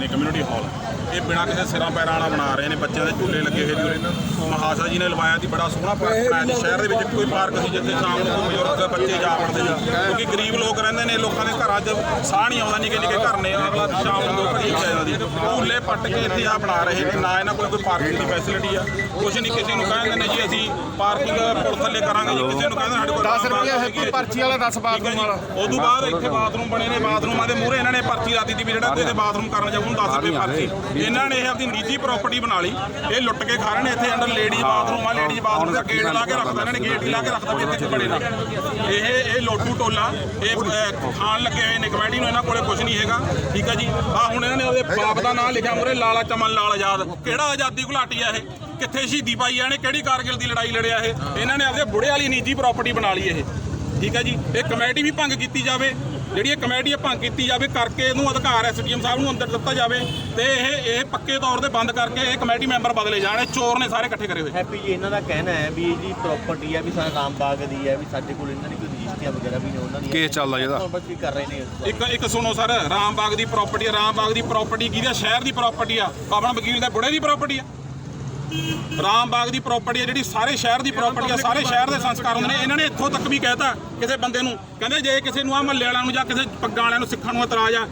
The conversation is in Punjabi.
ਨੇ ਕਮਿਊਨਿਟੀ ਹਾਲ ਇਹ ਬਿਨਾਂ ਕਿਸੇ ਸਿਰਾਂ ਪੈਰਾਂ ਵਾਲਾ ਬਣਾ ਰਹੇ ਨੇ ਬੱਚਿਆਂ ਦੇ ਝੂਲੇ ਲੱਗੇ ਹੋਏ ਉਰੇ। ਮਹਾਸ਼ਾ ਜੀ ਨੇ ਲਵਾਇਆ ਸੀ ਬੜਾ ਸੋਹਣਾ ਪਾਰਕ ਬਣਾਇਆ ਜੀ ਸ਼ਹਿਰ ਦੇ ਵਿੱਚ ਕੋਈ ਪਾਰਕ ਸੀ ਜਿੱਥੇ ਸ਼ਾਮ ਨੂੰ ਕੋਈ ਬਜ਼ੁਰਗ ਬੱਚੇ ਜਾ ਵੜਦੇ ਜੀ ਕਿਉਂਕਿ ਗਰੀਬ ਲੋਕ ਰਹਿੰਦੇ ਨੇ ਲੋਕਾਂ ਦੇ ਘਰਾਂ 'ਚ ਸਾਹ ਨਹੀਂ ਆਉਂਦਾ ਨਿੱਕੇ ਨਿੱਕੇ ਘਰ ਨੇ। ਅਗਲਾ ਸ਼ਾਮ ਨੂੰ ਝੂਲੇ ਪੱਟ ਕੇ ਇੱਥੇ ਆ ਬਣਾ ਰਹੇ ਨੇ। ਨਾ ਇਹਨਾਂ ਕੋਲ ਕੋਈ ਪਾਰਕਿੰਗ ਦੀ ਫੈਸਿਲਿਟੀ ਆ। ਕੁਝ ਨਹੀਂ ਕਿਸੇ ਨੂੰ ਕਹਿੰਦੇ ਨੇ ਜੀ ਅਸੀਂ ਪਾਰਕਿੰਗ ਪੁਲ ਥੱਲੇ ਕਰਾਂਗੇ ਜੀ। ਕਿਸੇ ਨੂੰ ਕਹਿੰਦੇ ਸਾਡੇ ਕੋਲ 10 ਰੁਪਏ ਹੈ ਕੋਈ ਪਰਚੀ ਵਾਲਾ 10 ਬਾਥਰੂਮ ਵਾਲਾ। ਉਦੋਂ ਬਾਅਦ ਇੱਥੇ ਬਾਥਰੂਮ ਬਣੇ ਨੇ। ਬਾਥਰੂਮਾਂ ਦੇ ਮੂਹਰੇ ਇਹਨਾਂ ਨੇ ਪਰਚੀ ਲਾਤੀ ਦੀ ਵੀ ਜਿਹੜਾ ਕੋਈ ਇੱਥੇ ਬਾਥਰੂਮ ਕਰਨ ਜਾਊ ਉਹਨੂੰ 10 ਰੁਪਏ ਪਰਚੀ। ਇਹਨਾਂ ਨੇ ਇਹ ਆਪਣੀ ਨਿੱਜੀ ਪ੍ਰਾਪਰਟੀ ਬਣਾ ਲਈ। ਇਹ ਲੁੱਟ ਕੇ ਖਾ ਰਹੇ ਨੇ। ਇੱਥੇ ਅੰਦਰ ਲੇਡੀਜ਼ ਬਾਥਰੂਮ ਆ ਲੇਡੀਜ਼ ਬਾਥਰੂਮ ਦਾ ਗੇਟ ਲਾ ਕੇ ਰੱਖਦਾ। ਇਹਨਾਂ ਨੇ ਗੇਟ ਹੀ ਲਾ ਕੇ ਰੱਖਦਾ ਵੀ ਇੱਥੇ ਬੜੇ ਨਾ। ਇਹ ਇਹ ਲੋਟੂ ਟੋਲਾ ਇਹ ਖਾਣ ਲੱਗੇ ਹੋਏ ਨੇ। ਕਮੇਟੀ ਨੂੰ ਇਹਨਾਂ ਕੋਲੇ ਕੁਝ ਨਹੀਂ ਹੈਗਾ। ਠੀਕ ਹੈ ਜੀ। ਆ ਹੁਣ ਇਹਨਾਂ ਨੇ ਉਹਦੇ ਬਾਪ ਦਾ ਨਾਮ ਲਿਖਿਆ ਮੂਹਰੇ ਲਾਲਾ ਚਮਨ, ਲਾਲ ਆਜ਼ਾਦ। ਕਿਹੜਾ ਆਜ਼ਾਦੀ ਘੁਲਾਟੀ ਆ ਇਹ? ਕਿੱਥੇ ਸ਼ਹੀਦੀ ਪਾਈ ਆ ਇਹਨੇ? ਕਿਹੜੀ ਕਾਰਗਿਲ ਦੀ ਲੜਾਈ ਲੜਿਆ ਇਹ? ਇਹਨਾਂ ਨੇ ਆਪਦੇ ਬੁੜੇ ਵਾਲੀ ਨਿੱਜੀ ਪ੍ਰਾਪਰਟੀ ਬਣਾ ਲਈ ਇਹ। ਠੀਕ ਹੈ ਜੀ? ਇਹ ਕਮੇਟੀ ਵੀ ਭੰਗ ਕੀਤੀ ਜਾਵੇ। ਜਿਹੜੀ ਇਹ ਕਮੇਟੀ ਹੈ ਭੰਗ ਕੀਤੀ ਜਾਵੇ ਕਰਕੇ ਇਹਨੂੰ ਅਧਿਕਾਰ ਐਸਡੀਐਮ ਸਾਹਿਬ ਨੂੰ ਅੰਦਰ ਦਿੱਤਾ ਜਾਵੇ ਤੇ ਇਹ ਇਹ ਪੱਕੇ ਤੌਰ ਤੇ ਬੰਦ ਕਰਕੇ ਇਹ ਕਮੇਟੀ ਮੈਂਬਰ ਬਦਲੇ ਜਾਣ ਇਹ ਚੋਰ ਨੇ ਸਾਰੇ ਇਕੱਠੇ ਕਰੇ ਹੋਏ। ਹੈਪੀ ਜੀ ਇਹਨਾਂ ਦਾ ਕਹਿਣਾ ਹੈ ਵੀ ਇਹ ਜੀ ਪ੍ਰਾਪਰਟੀ ਹੈ ਵੀ ਸਾਡਾ ਰਾਮ ਬਾਗ ਦੀ ਹੈ ਵੀ ਸਾਡੇ ਕੋਲ ਇਹਨਾਂ ਦੀ ਕੋਈ ਰਜਿਸਟਰੀਆਂ ਵਗੈਰਾ ਵੀ ਨੇ ਉਹਨਾਂ ਦੀ ਕੇਸ ਚੱਲਦਾ ਜਿਹਦਾ। ਬਸ ਵੀ ਕਰ ਰਹੇ ਨੇ ਇੱਕ ਇੱਕ ਸੁਣੋ ਸਰ ਰਾਮਬਾਗ ਦੀ ਪ੍ਰਾਪਰਟੀ ਹੈ ਰਾਮਬਾਗ ਦੀ ਪ੍ਰਾਪਰਟੀ ਕਿਹਦੀ ਸ਼ਹਿਰ ਦੀ ਪ੍ਰਾਪਰਟੀ ਆ ਆਪਣਾ ਵਕੀਲ ਦੇ ਬੁੜੇ ਦੀ ਪ੍ਰਾਪਰਟੀ ਆ। ਰਾਮਬਾਗ ਦੀ ਪ੍ਰਾਪਰਟੀ ਹੈ ਜਿਹੜੀ ਸਾਰੇ ਸ਼ਹਿਰ ਦੀ ਪ੍ਰਾਪਰਟੀ ਹੈ, ਸਾਰੇ ਸ਼ਹਿਰ ਦੇ ਸੰਸਕਾਰ ਹੁੰਦੇ ਨੇ। ਇਹਨਾਂ ਨੇ ਇੱਥੋਂ ਤੱਕ ਵੀ ਕਹਿਤਾ ਕਿਸੇ ਬੰਦੇ ਨੂੰ, ਕਹਿੰਦੇ ਜੇ ਕਿਸੇ ਨੂੰ ਆ ਮਹੱਲੇ ਵਾਲਿਆਂ ਨੂੰ ਜਾਂ ਕਿਸੇ ਪੱਗਾਂ ਵਾਲਿਆਂ ਨੂੰ ਸਿੱਖਾਂ ਨੂੰ ਇਤਰਾਜ਼ ਆ